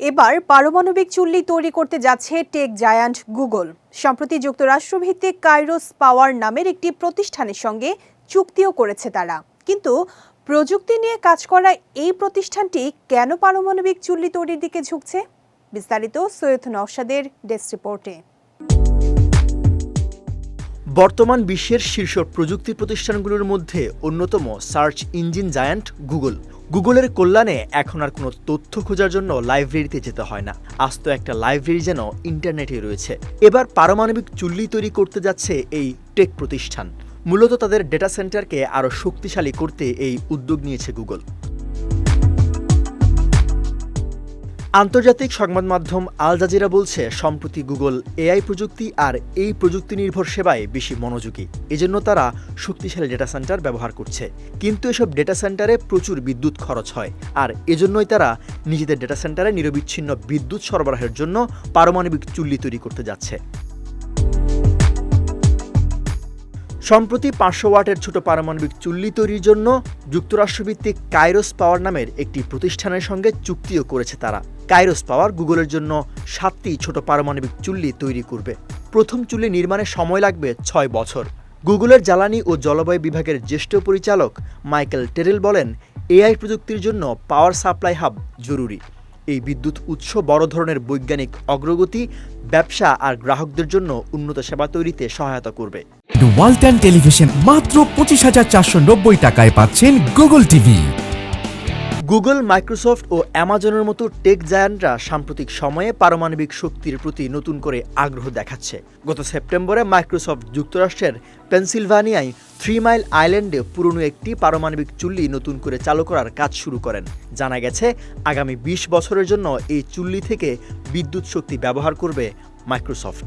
এবার পারমাণবিক চুল্লি তৈরি করতে যাচ্ছে টেক জায়ান্ট গুগল। সম্প্রতি যুক্তরাষ্ট্রভিত্তিক কাইরোস পাওয়ার নামের একটি প্রতিষ্ঠানের সঙ্গে চুক্তিও করেছে তারা। কিন্তু প্রযুক্তি নিয়ে কাজ করা এই প্রতিষ্ঠানটি কেন পারমাণবিক চুল্লি তৈরির দিকে ঝুঁকছে? বিস্তারিত সৈয়দ নওশাদের ডেস্ক রিপোর্টে। বর্তমান বিশ্বের শীর্ষ প্রযুক্তি প্রতিষ্ঠানগুলোর মধ্যে অন্যতম সার্চ ইঞ্জিন জায়ান্ট গুগল। গুগলের কল্যাণে এখন আর কোনো তথ্য খোঁজার জন্য লাইব্রেরিতে যেতে হয় না। আস্ত একটা লাইব্রেরি যেন ইন্টারনেটে রয়েছে। এবার পারমাণবিক চুল্লি তৈরি করতে যাচ্ছে এই টেক প্রতিষ্ঠান। মূলত তাদের ডেটা সেন্টারকে আরও শক্তিশালী করতে এই উদ্যোগ নিয়েছে গুগল। আন্তর্জাতিক সংবাদ মাধ্যম আল জাজিরা বলছে, সম্প্রতি গুগল এআই প্রযুক্তি আর এই প্রযুক্তি নির্ভর সেবায় বেশি মনোযোগী। এজন্য তারা শক্তিশালী ডেটা সেন্টার ব্যবহার করছে। কিন্তু এসব ডেটা সেন্টারে প্রচুর বিদ্যুৎ খরচ হয়। আর এজন্যই তারা নিজেদের ডেটা সেন্টারে নিরবিচ্ছিন্ন বিদ্যুৎ সরবরাহের জন্য পারমাণবিক চুল্লি তৈরি করতে যাচ্ছে। সম্প্রতি পাঁচশো ওয়াটের ছোট পারমাণবিক চুল্লি তৈরির জন্য যুক্তরাষ্ট্রভিত্তিক কাইরোস পাওয়ার নামের একটি প্রতিষ্ঠানের সঙ্গে চুক্তিও করেছে তারা। কাইরোস পাওয়ার গুগলের জন্য সাতটি ছোট পারমাণবিক চুল্লি তৈরি করবে। প্রথম চুল্লি নির্মাণে সময় লাগবে ছয় বছর। গুগলের জ্বালানি ও জলবায়ু বিভাগের জ্যেষ্ঠ পরিচালক মাইকেল টেরেল বলেন, এআই প্রযুক্তির জন্য পাওয়ার সাপ্লাই হাব জরুরি। এই বিদ্যুৎ উৎস বড় ধরনের বৈজ্ঞানিক অগ্রগতি, ব্যবসা আর গ্রাহকদের জন্য উন্নত সেবা তৈরিতে সহায়তা করবে। ওয়ালটন টেলিভিশন মাত্র পঁচিশ হাজার চারশো নব্বই টাকায় পাচ্ছেন গুগল টিভি গুগল মাইক্রোসফট ও অ্যামাজনের মতো টেক জায়ান্টরা সাম্প্রতিক সময়ে পারমাণবিক শক্তির প্রতি নতুন করে আগ্রহ দেখাচ্ছে। গত সেপ্টেম্বরে মাইক্রোসফট যুক্তরাষ্ট্রের পেনসিলভানিয়ায় থ্রি মাইল আইল্যান্ডে পুরনো একটি পারমাণবিক চুল্লি নতুন করে চালু করার কাজ শুরু করেন। জানা গেছে, আগামী ২০ বছরের জন্য এই চুল্লি থেকে বিদ্যুৎ শক্তি ব্যবহার করবে Microsoft